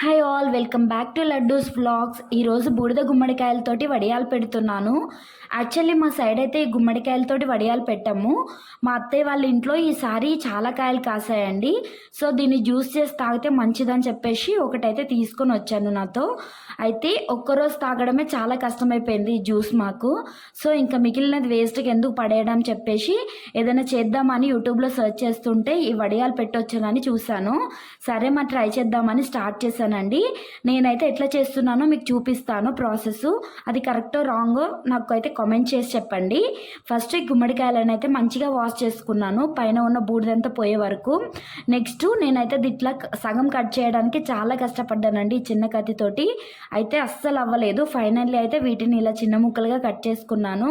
Hi all welcome back to Laddu's vlogs ఈరోజు బూడిద గుమ్మడికాయలతోటి వడియాలు పెడుతున్నాను. యాక్చువల్లీ మా సైడ్ అయితే ఈ గుమ్మడికాయలతోటి వడియాలు పెట్టాము. మా అత్తయ్య వాళ్ళ ఇంట్లో ఈసారి చాలా కాయలు కాసాయండి. సో దీన్ని జ్యూస్ చేసి తాగితే మంచిదని చెప్పేసి ఒకటైతే తీసుకొని వచ్చాను నాతో. అయితే ఒక్కరోజు తాగడమే చాలా కష్టమైపోయింది ఈ జ్యూస్ మాకు. సో ఇంకా మిగిలినది వేస్ట్కి ఎందుకు పడేయడం చెప్పేసి ఏదైనా చేద్దామని యూట్యూబ్లో సెర్చ్ చేస్తుంటే ఈ వడియాలు పెట్టొచ్చానని చూశాను. సరే మా ట్రై చేద్దామని స్టార్ట్ చేశానండి. నేనైతే ఎట్లా చేస్తున్నానో మీకు చూపిస్తాను ప్రాసెస్ అది కరెక్టో రాంగో నాకు అయితే కామెంట్ చేసి చెప్పండి. ఫస్ట్ ఈ గుమ్మడికాయలను అయితే మంచిగా వాష్ చేసుకున్నాను. పైన ఉన్న బూడిదంతా పోయే వరకు. నెక్స్ట్ నేనైతే ఇట్లా సగం కట్ చేయడానికి చాలా కష్టపడ్డానండి చిన్న కత్తితోటి. అయితే అస్సలు అవ్వలేదు. ఫైనల్లీ అయితే వీటిని ఇలా చిన్న ముక్కలుగా కట్ చేసుకున్నాను.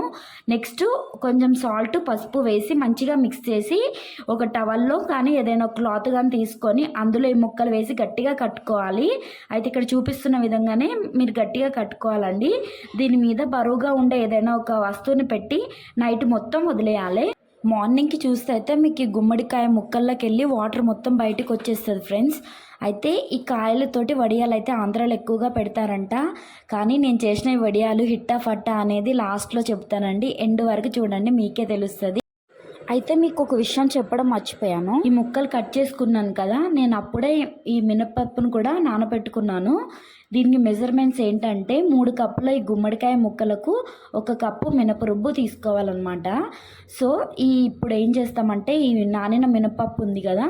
నెక్స్ట్ కొంచెం సాల్ట్ పసుపు వేసి మంచిగా మిక్స్ చేసి ఒక టవల్లో కానీ ఏదైనా క్లాత్ కానీ తీసుకొని అందులో ఈ ముక్కలు వేసి గట్టిగా కట్టుకోవాలి. అయితే ఇక్కడ చూపిస్తున్న విధంగానే మీరు గట్టిగా కట్టుకోవాలండి. దీని మీద బరువుగా ఉండే ఏదైనా ఒక వస్తువుని పెట్టి నైట్ మొత్తం వదిలేయాలి. మార్నింగ్కి చూస్తే అయితే మీకు ఈ గుమ్మడికాయ ముక్కల్లోకి వెళ్ళి వాటర్ మొత్తం బయటకు వచ్చేస్తుంది ఫ్రెండ్స్. అయితే ఈ కాయలతోటి వడియాలు అయితే ఆంధ్రాలో ఎక్కువగా పెడతారంట. కానీ నేను చేసిన ఈ వడియాలు హిట్టా ఫట్టా అనేది లాస్ట్లో చెప్తానండి. ఎండ్ వరకు చూడండి మీకే తెలుస్తుంది. అయితే మీకు ఒక విషయం చెప్పడం మర్చిపోయాను. ఈ ముక్కలు కట్ చేసుకున్నాను కదా నేను అప్పుడే ఈ మినపప్పును కూడా నానబెట్టుకున్నాను. దీనికి మెజర్మెంట్స్ ఏంటంటే మూడు కప్పుల ఈ గుమ్మడికాయ ముక్కలకు ఒక కప్పు మినపరుబ్బు తీసుకోవాలన్నమాట. సో ఈ ఇప్పుడు ఏం చేస్తామంటే ఈ నానిన మినపప్పు ఉంది కదా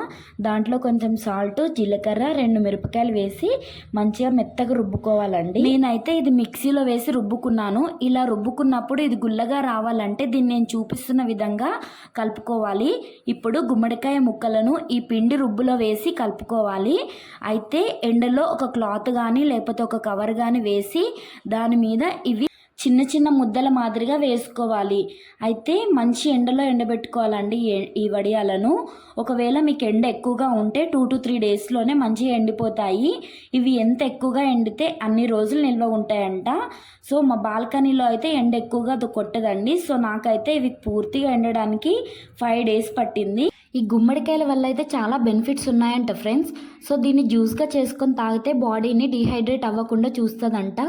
దాంట్లో కొంచెం సాల్ట్ జీలకర్ర రెండు మిరపకాయలు వేసి మంచిగా మెత్తగా రుబ్బుకోవాలండి. నేనైతే ఇది మిక్సీలో వేసి రుబ్బుకున్నాను. ఇలా రుబ్బుకున్నప్పుడు ఇది గుల్లగా రావాలంటే దీన్ని నేను చూపిస్తున్న విధంగా కలుపుకోవాలి. ఇప్పుడు గుమ్మడికాయ ముక్కలను ఈ పిండి రుబ్బులో వేసి కలుపుకోవాలి. అయితే ఎండలో ఒక క్లాత్ కానీ లేకపోతే ఒక కవర్ కానీ వేసి దాని మీద ఇవి చిన్న చిన్న ముద్దల మాదిరిగా వేసుకోవాలి. అయితే మంచి ఎండలో ఎండబెట్టుకోవాలండి ఈ వడియాలను. ఒకవేళ మీకు ఎండ ఎక్కువగా ఉంటే టూ టు త్రీ డేస్లోనే మంచిగా ఎండిపోతాయి. ఇవి ఎంత ఎక్కువగా ఎండితే అన్ని రోజులు నిల్వ ఉంటాయంట. సో మా బాల్కనీలో అయితే ఎండ ఎక్కువగా కొట్టదండి. సో నాకైతే ఇవి పూర్తిగా ఎండడానికి ఫైవ్ డేస్ పట్టింది. ఈ గుమ్మడికాయల వల్ల అయితే చాలా బెనిఫిట్స్ ఉన్నాయంట ఫ్రెండ్స్. సో దీన్ని జ్యూస్గా చేసుకొని తాగితే బాడీని డిహైడ్రేట్ అవ్వకుండా చూస్తుందంట.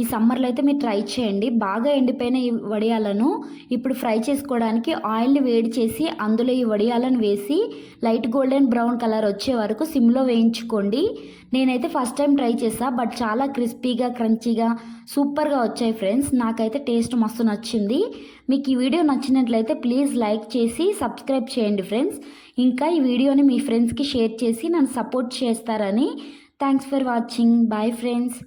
ఈ సమ్మర్లో అయితే మీరు ట్రై చేయండి. బాగా ఎండిపోయిన ఈ వడియాలను ఇప్పుడు ఫ్రై చేసుకోవడానికి ఆయిల్ని వేడి చేసి అందులో ఈ వడియాలను వేసి లైట్ గోల్డెన్ బ్రౌన్ కలర్ వచ్చే వరకు సిమ్లో వేయించుకోండి. నేనైతే ఫస్ట్ టైం ట్రై చేసా బట్ చాలా క్రిస్పీగా క్రంచీగా సూపర్గా వచ్చాయి ఫ్రెండ్స్. నాకైతే టేస్ట్ మస్తు నచ్చింది. మీకు ఈ వీడియో నచ్చినట్లయితే ప్లీజ్ లైక్ చేసి సబ్స్క్రైబ్ చేయండి ఫ్రెండ్స్. ఇంకా ఈ వీడియోని మీ ఫ్రెండ్స్కి షేర్ చేసి నన్ను సపోర్ట్ చేస్తారని. Thanks for watching. Bye friends.